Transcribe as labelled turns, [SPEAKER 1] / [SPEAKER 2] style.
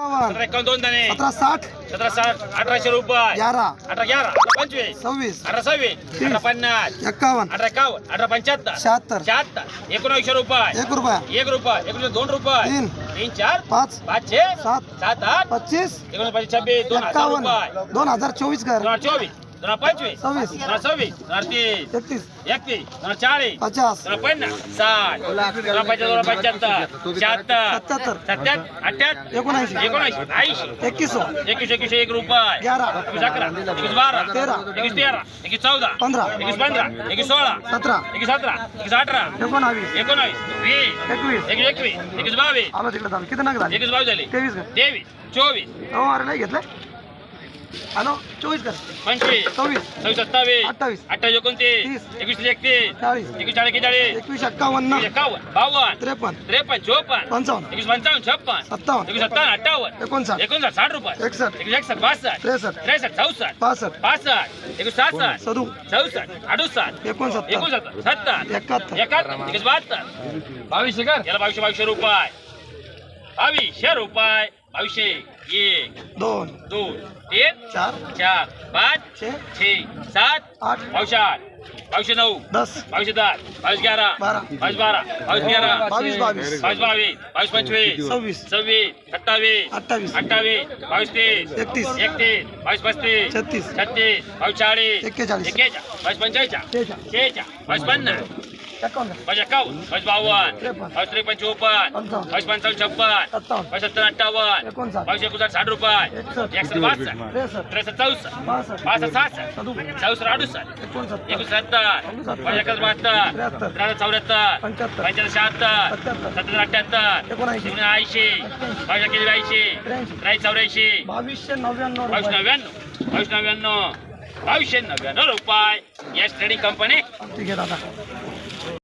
[SPEAKER 1] सतरा
[SPEAKER 2] साठ.
[SPEAKER 1] सतरा साठ अठराशे रुपये.
[SPEAKER 2] ग्यारा.
[SPEAKER 1] अठरा ग्यारा पंचवीस.
[SPEAKER 2] सव्वीस.
[SPEAKER 1] अठरा सव्वीस अठरा पन्नास.
[SPEAKER 2] एक्कावन्न
[SPEAKER 1] अठरा एकावन्न अठरा पंच्याहत्तर.
[SPEAKER 2] शहात्तर.
[SPEAKER 1] शहात्तर. एकोणऐंशी रुपये.
[SPEAKER 2] एक रुपया.
[SPEAKER 1] एक रुपये. एकोणीशे दोन रुपये.
[SPEAKER 2] तीन.
[SPEAKER 1] तीन चार.
[SPEAKER 2] पाच.
[SPEAKER 1] पाचशे
[SPEAKER 2] सात.
[SPEAKER 1] सात आठ.
[SPEAKER 2] पच्चीस.
[SPEAKER 1] एकोणीस छब्बीस दोन हजार रुपये.
[SPEAKER 2] दोन हजार चोवीस कर.
[SPEAKER 1] हजार चोवीस. तीस.
[SPEAKER 2] एकतीस.
[SPEAKER 1] एकतीस. दोन हजार चाळीस.
[SPEAKER 2] पचास.
[SPEAKER 1] दोन हजार पन्नास. साठ. दोन हजार पंच्याहत्तर दोन हजार पंच्याहत्तर. शहात्तर.
[SPEAKER 2] सत्याहत्तर.
[SPEAKER 1] सत्याहत्तर. अठ्याहत्तर
[SPEAKER 2] एकोणऐंशी.
[SPEAKER 1] एकोणऐंशी. ऐंशी.
[SPEAKER 2] एकवीस.
[SPEAKER 1] एकवीस एकवीस एक रुपये.
[SPEAKER 2] ग्यारा.
[SPEAKER 1] एकवीस अकरा. एकवीस बारा.
[SPEAKER 2] तेरा.
[SPEAKER 1] एकवीस तेरा. एकवीस चौदा.
[SPEAKER 2] पंधरा.
[SPEAKER 1] एकवीस पंधरा. एकवीस सोळा.
[SPEAKER 2] सतरा.
[SPEAKER 1] एकवीस सतरा. एकवीस अठरा.
[SPEAKER 2] एकोणावीस.
[SPEAKER 1] एकोणावीस. वीस.
[SPEAKER 2] एकवीस.
[SPEAKER 1] एकवीस एकवीस. एकवीस बावीस.
[SPEAKER 2] आलो तिकडे चालू किती नग झाले?
[SPEAKER 1] एकवीस बावीस झाली.
[SPEAKER 2] तेवीस
[SPEAKER 1] तेवीस. चोवीस.
[SPEAKER 2] अरे नाही घेतलं. हॅलो चोवीस कर
[SPEAKER 1] पंचवीस
[SPEAKER 2] सव्वीस
[SPEAKER 1] सव्वीस सत्तावीस
[SPEAKER 2] अठ्ठावीस
[SPEAKER 1] अठ्ठावीस एकोणतीस
[SPEAKER 2] तीस.
[SPEAKER 1] एकवीस एकतीस
[SPEAKER 2] चाळीस
[SPEAKER 1] एकवीस चाळीस एकेचाळीस
[SPEAKER 2] एकवीस एक्कावन्न
[SPEAKER 1] एकवीस एकावन्न बावन्न
[SPEAKER 2] त्रेपन्न
[SPEAKER 1] त्रेपन्न चोपन्न
[SPEAKER 2] पंचावन्न
[SPEAKER 1] एकवीस पंचावन्न छप्पन
[SPEAKER 2] सत्तावन्न
[SPEAKER 1] एकवीस सत्तावन्न अठ्ठावन्न
[SPEAKER 2] एकोणसाठ
[SPEAKER 1] एकोणसाठ साठ रुपये
[SPEAKER 2] एकसष्ट
[SPEAKER 1] एकवीस एकसष्ट बासष्ट
[SPEAKER 2] त्रेसष्ट
[SPEAKER 1] त्रेसष्ट चौसष्ट
[SPEAKER 2] पासष्ट
[SPEAKER 1] पासष्ट एकवीस सहासष्ट
[SPEAKER 2] सदू
[SPEAKER 1] चौसष्ट अडुसष्ट
[SPEAKER 2] एकोणसत्तर
[SPEAKER 1] एकोणसत्तर सत्तर
[SPEAKER 2] एकाहत्तर
[SPEAKER 1] एकाहत्तर एकवीस बहात्तर बावीसशे कर याला बावीसशे बावीसशे रुपये बावीसशे रुपये बावीसशे एक
[SPEAKER 2] दोन
[SPEAKER 1] दोन तीन
[SPEAKER 2] चार
[SPEAKER 1] चार पाच
[SPEAKER 2] छे
[SPEAKER 1] छे सात
[SPEAKER 2] आठ
[SPEAKER 1] बावीसशे आठ बावीसशे नऊ
[SPEAKER 2] दस
[SPEAKER 1] बावीसशे दहा बावीस ग्यारा
[SPEAKER 2] बारा
[SPEAKER 1] बावीस बारा बावीस तेरा
[SPEAKER 2] बावीस बावीस
[SPEAKER 1] बावीस बावीस बावीस पंचवीस
[SPEAKER 2] सव्वीस
[SPEAKER 1] सव्वीस सत्तावीस
[SPEAKER 2] अठ्ठावीस
[SPEAKER 1] अठ्ठावीस बावीस तीस
[SPEAKER 2] एकतीस
[SPEAKER 1] एकतीस बावीस पस्तीस
[SPEAKER 2] छत्तीस
[SPEAKER 1] छत्तीस बावीस चाळीस
[SPEAKER 2] एक्केचाळीस
[SPEAKER 1] एक्केचाळीस बावीस पंचेचाळीस
[SPEAKER 2] एकावन्न.
[SPEAKER 1] बावीस बावन्न. बावीस त्रेपन्न चोपन्न. बावीस पंचावन्न छप्पन. बावीस सत्तर अठ्ठावन्न. बावीस एकोणसाठ साठ रुपये.
[SPEAKER 2] एकसष्ट.
[SPEAKER 1] बासष्ट.
[SPEAKER 2] त्रेसष्ट.
[SPEAKER 1] चौसष्ट.
[SPEAKER 2] पासष्ट सदू
[SPEAKER 1] चौसष्ट अडुसष्ट.
[SPEAKER 2] एकोणसत्तर.
[SPEAKER 1] बावीस एकाहत्तर बहात्तर
[SPEAKER 2] त्र्याहत्तर.
[SPEAKER 1] चौऱ्याहत्तर.
[SPEAKER 2] पंच्याहत्तर.
[SPEAKER 1] शहात्तर. सत्तर अठ्ठ्याहत्तर
[SPEAKER 2] एकोणऐंशी.
[SPEAKER 1] एकोणऐंशी बावीस एक्केचाळीस ऐंशी
[SPEAKER 2] त्र्याऐंशी.
[SPEAKER 1] चौऱ्याऐंशी.
[SPEAKER 2] बावीसशे नव्याण्णव
[SPEAKER 1] बावीस नव्याण्णव. बावीस नव्याण्णव. बावीसशे नव्याण्णव रुपये. यस ट्रेडिंग कंपनी
[SPEAKER 2] ठीक आहे दादा.